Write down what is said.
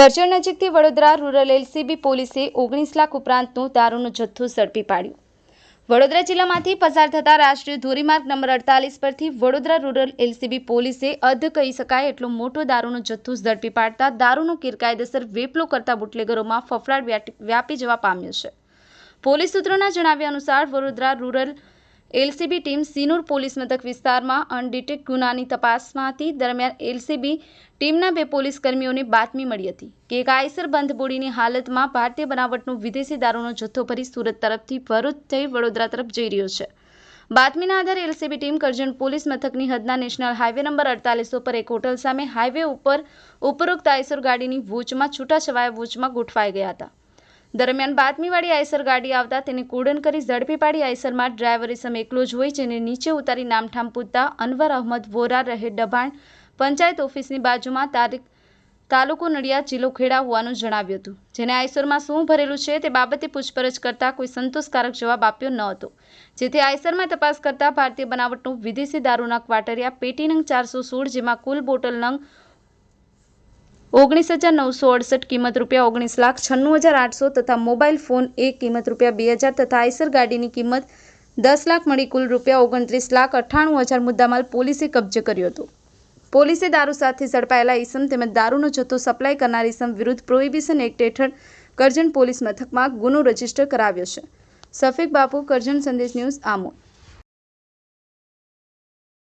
કરજણ નજીકથી Vadodara rural LCB પોલીસે ઓગણીસ લાખ ઉપરાંતનો દારૂનો જથ્થો ઝડપી પાડ્યો. વડોદરા જિલ્લામાંથી પસાર થતા રાષ્ટ્રીય ધોરીમાર્ગ નંબર અડતાલીસ પરથી વડોદરા રૂરલ એલસીબી પોલીસે અધ કહી શકાય એટલો મોટો દારૂનો જથ્થો ઝડપી પાડતા દારૂનો ગેરકાયદેસર વેપલો કરતા બુટલેગરોમાં ફફડાટ વ્યાપી જવા પામ્યો છે. પોલીસ સૂત્રોના જણાવ્યા અનુસાર Vadodara rural LCB team Sinor police મથક વિસ્તારમાં અનડિટેક ગુનાની તપાસમાં હતી દરમિયાન એલસીબી ટીમના બે પોલીસ કર્મીઓને બાતમી મળી હતી કે એક આઈસર બંધ બોડીની હાલતમાં ભારતીય બનાવટનો વિદેશી દારૂનો જથ્થો ભરી સુરત તરફથી ભરૂચ થઈ વડોદરા તરફ જઈ રહ્યો છે. બાતમીના આધારે એલસીબી ટીમ કરજણ પોલીસ મથકની હદના નેશનલ હાઈવે નંબર અડતાલીસ પર એક હોટલ સામે હાઈવે ઉપર ઉપરોક્ત આઈસર ગાડીની વોચમાં છૂટાછવાયા વોચમાં ગોઠવાઈ ગયા હતા. દરમિયાન બાતમીવાળી આઈસર ગાડી આવતા તેને કુડન કરી ઝડપી પાડી આઈસરમાં ડ્રાઈવર ઇસમ એકલો જ હોય જેને નીચે ઉતારી નામઠામ પૂછતા અનવર અહમદ વોરા રહે ડભાણ પંચાયત ઓફિસની બાજુમાં તારીખ તાલુકો નડિયાદ જિલ્લો ખેડા હોવાનું જણાવ્યું હતું. જેને આઈસરમાં શું ભરેલું છે તે બાબતે પૂછપરછ કરતા કોઈ સંતોષકારક જવાબ આપ્યો ન હતો. જેથી આઈસરમાં તપાસ કરતા ભારતીય બનાવટનું વિદેશી દારૂના ક્વાટરિયા પેટી નંગ ચારસો સોળ જેમાં કુલ બોટલ નંગ ઓગણીસ હજાર નવસો અડસઠ કિંમત રૂપિયા ઓગણીસ લાખ છન્નું હજાર આઠસો તથા મોબાઈલ ફોન એક કિંમત રૂપિયા બે હજાર તથા આઈસર ગાડીની કિંમત દસ લાખ મળી કુલ રૂપિયા ઓગણત્રીસ લાખ અઠ્ઠાણું હજાર મુદ્દામાલ પોલીસે કબજે કર્યો હતો. પોલીસે દારૂ સાથે ઝડપાયેલા ઈસમ તેમજ દારૂનો જથ્થો સપ્લાય કરનાર ઈસમ વિરુદ્ધ પ્રોહિબિશન એક્ટ હેઠળ કરજણ પોલીસ મથકમાં ગુનો રજિસ્ટર કરાવ્યો છે. સફેક બાપુ, કરજણ સંદેશ ન્યૂઝ આમોદ.